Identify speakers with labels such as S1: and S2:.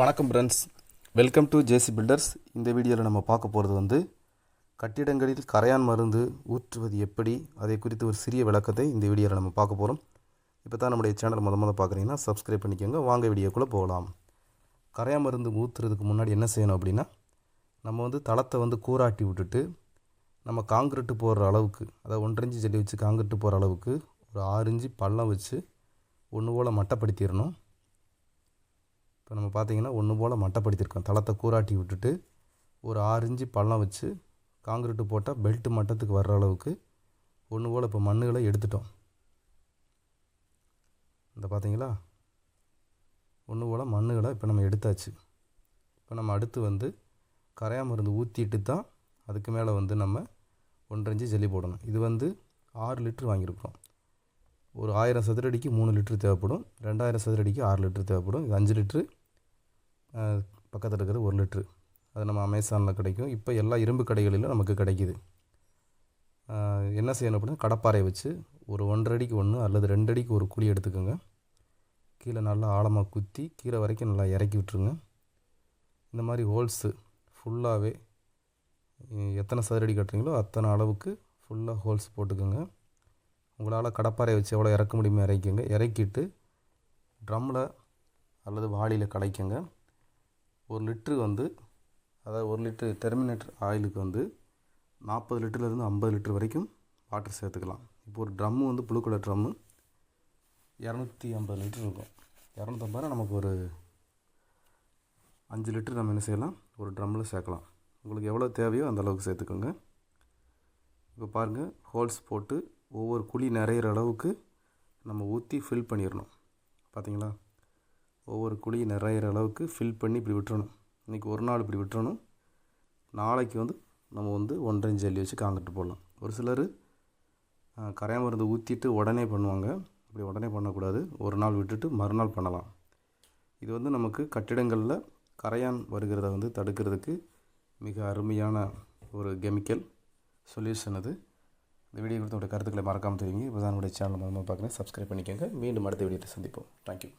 S1: வணக்கம் friends welcome to JC Builders இந்த வீடியோவில் நம்ம பார்க்க போகிறது வந்து கட்டிடங்களில் கரையான் மருந்து ஊற்றுவது எப்படி அதை குறித்து ஒரு சிறிய விளக்கத்தை இந்த வீடியோவில் நம்ம பார்க்க போகிறோம் இப்போ தான் நம்முடைய சேனல் முத முத பார்க்குறீங்கன்னா சப்ஸ்கிரைப் பண்ணிக்கோங்க. வாங்க வீடியோக்குள்ளே போகலாம். கரையான் மருந்து ஊற்றுறதுக்கு முன்னாடி என்ன செய்யணும் அப்படின்னா நம்ம வந்து தளத்தை வந்து கூராட்டி விட்டுட்டு நம்ம காங்கிரட்டு போடுற அளவுக்கு அதாவது ஒன்றரை இன்ச்சு ஜல்லி வச்சு காங்கிரட்டு போகிற அளவுக்கு ஒரு ஆறு இன்ச்சு பள்ளம் வச்சு ஒன்று போல் மட்டப்படுத்திடணும். இப்போ நம்ம பார்த்தீங்கன்னா ஒன்று போல் மட்டப்படுத்தியிருக்கோம் தளத்தை கூராட்டி விட்டுட்டு ஒரு ஆறு இன்ச்சு பள்ளம் வச்சு காங்கிரீட்டு போட்டால் பெல்ட் மட்டத்துக்கு வர்ற அளவுக்கு ஒன்று போல் இப்போ மண்ணுகளை எடுத்துட்டோம். இந்த பார்த்தீங்களா? ஒன்று போல் மண்ணுகளை இப்போ நம்ம எடுத்தாச்சு. இப்போ நம்ம அடுத்து வந்து கரையா மருந்து ஊற்றிட்டு தான் அதுக்கு மேலே வந்து நம்ம ஒன்றரை இன்ச்சு ஜல்லி போடணும். இது வந்து ஆறு லிட்ரு வாங்கியிருக்கோம் ஒரு ஆயிரம் சதுரடிக்கு மூணு லிட்ரு தேவைப்படும். ரெண்டாயிரம் சதுரடிக்கு ஆறு லிட்ரு தேவைப்படும். இது அஞ்சு லிட்ரு பக்கத்தில் இருக்கிறது ஒரு லிட்ரு. அது நம்ம அமேசானில் கிடைக்கும். இப்போ எல்லா இரும்பு கடைகளிலும் நமக்கு கிடைக்கிது. என்ன செய்யணும் அப்படின்னா கடப்பாறை வச்சு ஒரு ஒன்றரை அடிக்கு ஒன்று அல்லது ரெண்டு அடிக்கு ஒரு குழி எடுத்துக்கோங்க. கீழே நல்லா ஆழமாக குத்தி கீழே வரைக்கும் நல்லா இறக்கி விட்ருங்க இந்த மாதிரி ஹோல்ஸு ஃபுல்லாகவே எத்தனை சதுரடி கட்டுறீங்களோ அத்தனை அளவுக்கு ஃபுல்லாக ஹோல்ஸ் போட்டுக்கோங்க. உங்களால் கடப்பாறை வச்சு எவ்வளோ இறக்க முடியுமோ இறக்கிங்க இறக்கிட்டு ட்ரம்மில் அல்லது வாளியில் கலைக்குங்க ஒரு லிட்ரு வந்து அதாவது ஒரு லிட்ரு டெர்மினேட்டர் ஆயிலுக்கு வந்து நாற்பது லிட்டர்லேருந்து ஐம்பது லிட்டர் வரைக்கும் வாட்டர் சேர்த்துக்கலாம். இப்போ ஒரு ட்ரம்மு வந்து ப்ளூ ட்ரம்மு இரநூத்தி ஐம்பது லிட்டர் இருக்கும். இரநூத்தம்பது நமக்கு ஒரு அஞ்சு லிட்டர் நம்ம என்ன செய்யலாம்? ஒரு ட்ரம்மில் சேர்க்கலாம். உங்களுக்கு எவ்வளோ தேவையோ அந்த அளவுக்கு சேர்த்துக்கோங்க. இப்போ பாருங்கள் ஹோல்ஸ் போட்டு ஒவ்வொரு குழி நிறையிற அளவுக்கு நம்ம ஊற்றி ஃபில் பண்ணிடணும். பார்த்தீங்களா? ஒவ்வொரு குழி நிறையிற அளவுக்கு ஃபில் பண்ணி இப்படி விட்டுறணும். இன்றைக்கி ஒரு நாள் இப்படி விட்டுறணும். நாளைக்கு வந்து நம்ம வந்து ஒன்றரை ஜல்லி வச்சு காங்கிட்டு போடலாம். ஒரு சிலர் கரையா மருந்து ஊற்றிட்டு உடனே பண்ணுவாங்க. இப்படி உடனே பண்ணக்கூடாது. ஒரு நாள் விட்டுட்டு மறுநாள் பண்ணலாம். இது வந்து நமக்கு கட்டிடங்களில் கரையான் வருகிறத வந்து தடுக்கிறதுக்கு மிக அருமையான ஒரு கெமிக்கல் சொல்யூஷன் அது. இந்த வீடியோ கொடுத்த உங்களுடைய கருத்துக்களை மறக்காமல் தெரியுங்க இப்போ தான் நம்முடைய சேனல் மூலமாக பார்க்குறேன். சப்ஸ்கிரைப் பண்ணிக்கோங்க. மீண்டும் அடுத்த வீடியோவில் சந்திப்போம். தேங்க்யூ